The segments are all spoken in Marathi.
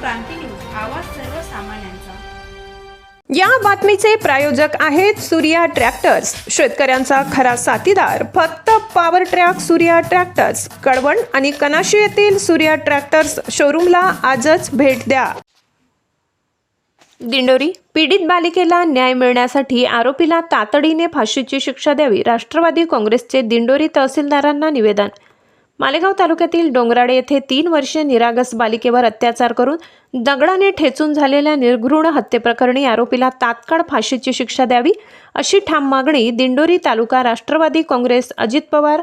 क्रांती न्यूज आवाज सर्वसामान्यांचा या बातमीचे प्रायोजक आहेत सूर्या ट्रॅक्टर्स. शेतकऱ्यांचा खरा साथीदार. फक्त power track Surya tractors Kalwan आणि कनाशी येथील सूर्या ट्रॅक्टर्स शोरूमला आजच भेट द्या. दिंडोरी पीडित बालिकेला न्याय मिळण्यासाठी आरोपीला तातडीने फाशीची शिक्षा द्यावी राष्ट्रवादी काँग्रेसचे दिंडोरी तहसीलदारांना निवेदन मालेगाव तालुक्यातील डोंगराडे येथे तीन वर्षे निरागस बालिकेवर अत्याचार करून दगडाने ठेचून झालेल्या निर्घृण हत्येप्रकरणी आरोपीला तात्काळ फाशीची शिक्षा द्यावी अशी ठाम मागणी दिंडोरी तालुका राष्ट्रवादी काँग्रेस अजित पवार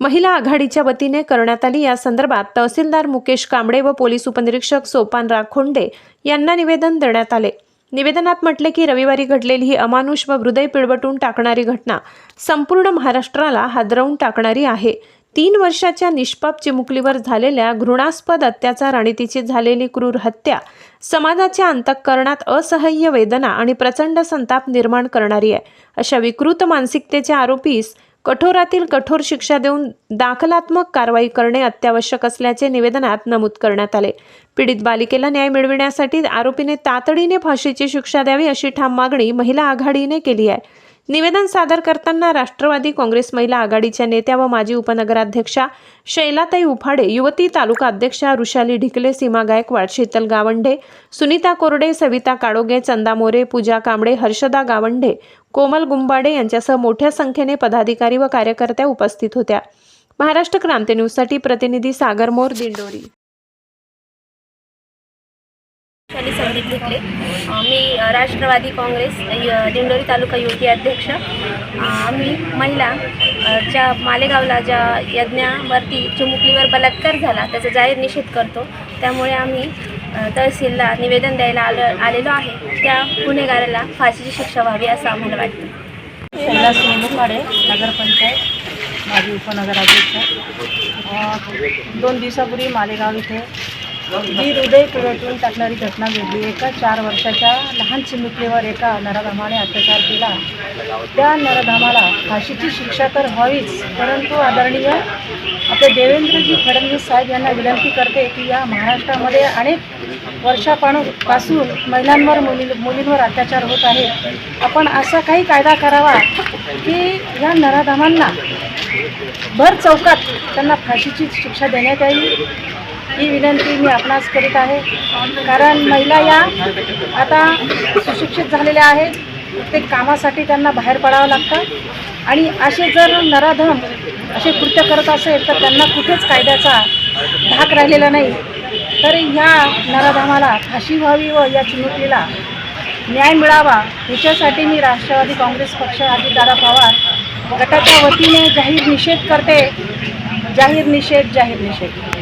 महिला आघाडीच्या वतीने करण्यात आली. या संदर्भात तहसीलदार मुकेश कांबळे व पोलीस उपनिरीक्षक सोपान राखोंडे यांना निवेदन देण्यात आले. निवेदनात म्हटले की रविवारी घडलेली ही अमानुष व हृदय पिळवटून टाकणारी घटना संपूर्ण महाराष्ट्राला हादरवून टाकणारी आहे. तीन वर्षाच्या निष्पाप चिमुकलीवर झालेल्या घृणास्पद अत्याचार आणि तिची झालेली क्रूर हत्या समाजाच्या अंतःकरणात असह्य वेदना आणि प्रचंड संताप निर्माण करणारी आहे. अशा विकृत मानसिकतेच्या आरोपीस कठोरातील कठोर शिक्षा देऊन दाखलात्मक कारवाई करणे अत्यावश्यक असल्याचे निवेदनात नमूद करण्यात आले. पीडित बालिकेला न्याय मिळविण्यासाठी आरोपीने तातडीने फाशीची शिक्षा द्यावी अशी ठाम मागणी महिला आघाडीने केली आहे. निवेदन सादर करताना राष्ट्रवादी काँग्रेस महिला आघाडीच्या नेत्या व माजी उपनगराध्यक्षा शैलाताई उफाडे युवती तालुका अध्यक्षा ऋषाली ढिकले सीमा गायकवाड शीतल गावंडे सुनीता कोरडे सविता काडोगे चंदा मोरे पूजा कांबळे हर्षदा गावंडे कोमल गुंबाडे यांच्यासह मोठ्या संख्येने पदाधिकारी व कार्यकर्त्या उपस्थित होत्या. महाराष्ट्र क्रांती न्यूजसाठी प्रतिनिधी सागर मोर दिंडोरी. मी संदीप घेतले. मी राष्ट्रवादी काँग्रेस य- दिंडोरी तालुका युवती अध्यक्ष. आम्ही महिला ज्या मालेगावला ज्या यज्ञावरती चिमुकलीवर बलात्कार झाला त्याचा जाहीर निषेध करतो. त्यामुळे आम्ही तहसीलला निवेदन द्यायला आलो आलेलो आहे. त्या गुन्हेगाराला फाशीची शिक्षा व्हावी असं आम्हाला वाटतं. शैला सोनुखाडे नगरपंचायत माजी उपनगराध्यक्ष. दोन दिवसापूर्वी मालेगाव इथे ही हृदय पिळवटून टाकणारी घटना घडली. एका चार वर्षाच्या लहान चिमुकलीवर एका नराधामाने अत्याचार केला. त्या नराधामाला फाशीची शिक्षा तर व्हावीच परंतु आदरणीय आपले देवेंद्रजी फडणवीस साहेब यांना विनंती करते की या महाराष्ट्रामध्ये अनेक वर्षापासून पासून महिलांवर मुली मुलींवर अत्याचार होत आहे आपण असा काही कायदा करावा की या नराधामांना भर चौकात त्यांना फाशीची शिक्षा देण्यात यावी? ही विनंती मी आपणास करीत आहे. कारण महिला या आता सुशिक्षित झालेल्या आहेत. प्रत्येक कामासाठी त्यांना बाहेर पडावं लागतं. आणि असे जर नराधम असे कृत्य करत असेल तर त्यांना कुठेच कायद्याचा धाक राहिलेला नाही. तर ह्या नराधमाला फाशी व्हावी व या चिमुकलीला न्याय मिळावा ह्याच्यासाठी मी राष्ट्रवादी काँग्रेस पक्ष अजितदादा पवार गटाच्या वतीने जाहीर निषेध करते. जाहीर निषेध जाहीर निषेध.